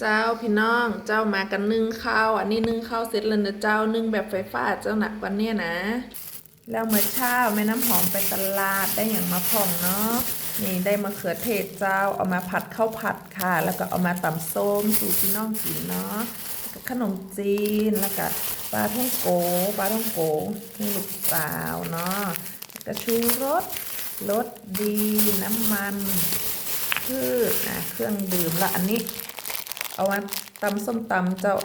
เจ้าพี่น้องเจ้ามากันนึ่งข้าวอันนี้นึ่งข้าวเสร็จแล้วนะเจ้านึ่งแบบไฟฟ้าเจ้าหนักกวันเนี้ยนะ แล้วเมื่อเช้าแม่น้ำหอมไปตลาดได้อย่างมาผ่องเนาะนี่ได้มะเขือเทศเจ้าเอามาผัดข้าวผัดค่ะ แล้วก็เอามาตำส้มสู่พี่น้องกินเนาะก็ขนมจีนแล้วก็ปลาท่องโกปลาท่องโกนี่ลูกสาวเนาะแล้วก็ชูรสรสดีน้ำมันพืชนะเครื่องดื่มละอันนี้ เอามาตำส้มตำเจ้า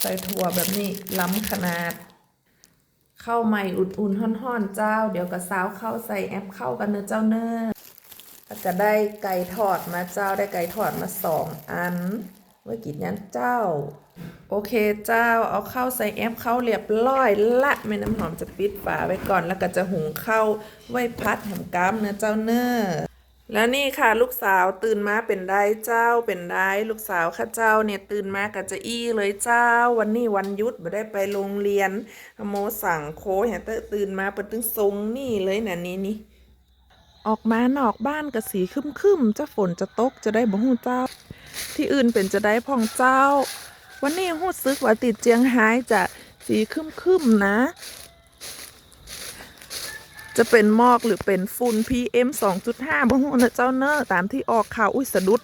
ใส่ถั่วแบบนี้ล้ำขนาด เข้าใหม่อุ่นๆห่อนๆเจ้า เดี๋ยวกับสาวเข้าใส่แอปเข้ากันเนื้อเจ้าเนอแล้วก็ได้ไก่ทอดมาเจ้าได้ไก่ทอดมาสองอันไว้กินยันเจ้า โอเคเจ้าเอาเข้าใส่แอปเข้าเรียบร้อยละแม่น้ำหอมจะปิดฝาไว้ก่อนแล้วก็จะหุงข้าวไว้พัดแหมกล้ามเนื้อเจ้าเนอ แล้วนี่ค่ะลูกสาวตื่นมาเป็นได้เจ้าเป็นได้ ลูกสาวข้าเจ้าเนี่ยตื่นมากับจะอี้เลยเจ้า วันนี้วันหยุดไม่ได้ไปโรงเรียนโมสั่งโค้ชเตอตื่นมาเป็นตึงทรงนี่เลยนะนี่นี่ออกมานอกบ้านกับสีครึมๆจะฝนจะตกจะได้บ่ฮู้เจ้า ที่อื่นเป็นจะได้พ่องเจ้า วันนี้ฮู้ซึกว่าติดเจียงไฮ้จะสีครึมๆนะ จะเป็นหมอกหรือเป็นฝุ่น PM 2.5บ่ฮู้นะเจ้าเนอะตามที่ออกข่าวอุ้ยสะดุด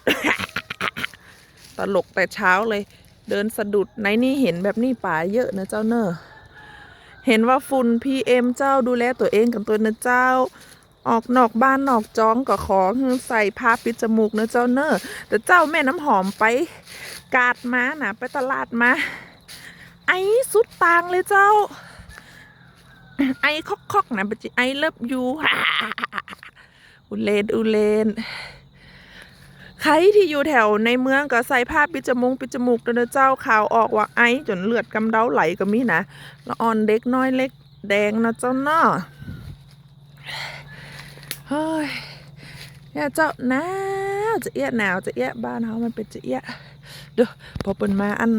ตลกแต่เช้าเลย เดินสะดุดในนี่เห็นแบบนี้ป่าเยอะนะเจ้าเนอะเห็นว่าฝุ่น PM เจ้าดูแลตัวเองกันตัวนะเจ้า ออกนอกบ้านนอกจ้องก็ขอให้ใส่ผ้าปิดจมูกนะเจ้าเนอะแต่เจ้าแม่น้ำหอมไป กาดมานะไปตลาดมา ไอ้สุดตางเลยเจ้า ไอคอกคอกๆนะปจิไอเลิฟยูอุเลนอุเลนใครที่อยู่แถวในเมืองก็ใส่ผ้าปิดจมูกปิดจมูกเด้อเจ้าข่าวออกว่าไอจนเลือดกำเดาไหลก็มีนะละอ่อนเด็กน้อยเล็กแดงนะเจ้าเนาะเฮ้ยเนี่ยเจ้าหนาวจะเอี้ยหนาวจะเอี้ยบ้านเฮามันเป็นจะเอี้ยเด้อพอเปินมาอัน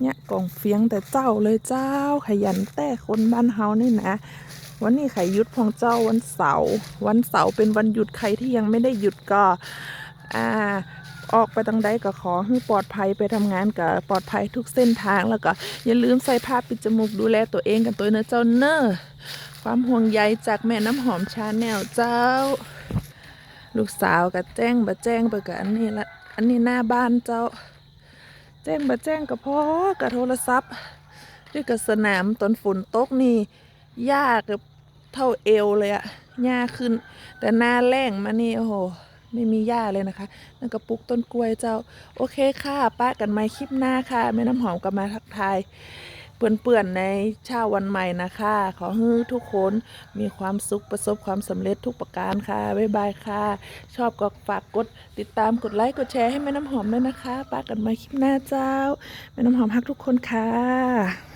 เนี่ยกล่องเฟียงแต่เจ้าเลยเจ้า ขยันแต่คนบ้านเฮานี่นะ วันนี้ไขยุดของเจ้าวันเสาร์วันเสาร์เป็นวันหยุดใครที่ยังไม่ได้หยุดก็อ่าออกไปทางใดก็ขอให้ปลอดภัยไปทำงานกับปลอดภัยทุกเส้นทางแล้วก็ อย่าลืมใส่ผ้าปิดจมูกดูแลตัวเองกันตัวเนอะเจ้าเนอะความห่วงใยจากแม่น้ำหอมชาแนลเจ้า ลูกสาวก็แจ้งบะแจ้งไปกับอันนี้ละอันนี้หน้าบ้านเจ้า จ้งมาแจ้งก็พอกระโทรศัพท์ด้วยกับสนามตอนฝนตกนี่หญ้ากับเท่าเอวเลยอะหญ้าขึ้น แต่หน้าแรงมานี่โอ้โหไม่มีหญ้าเลยนะคะ นั่นก็ปลูกต้นกล้วยเจ้า โอเคค่ะ ป้ากันไหม่คลิปหน้าค่ะ แม่น้ำหอมก็มาทักทาย เปื่อนๆในเช้าวันใหม่นะคะ ขอให้ทุกคนมีความสุขประสบความสำเร็จทุกประการค่ะ บ๊ายบายค่ะ ชอบก็ฝากกดติดตามกดไลค์กดแชร์ให้แม่น้ำหอมด้วยนะคะปากันมาคลิปหน้าเจ้า แม่น้ำหอมฮักทุกคนค่ะ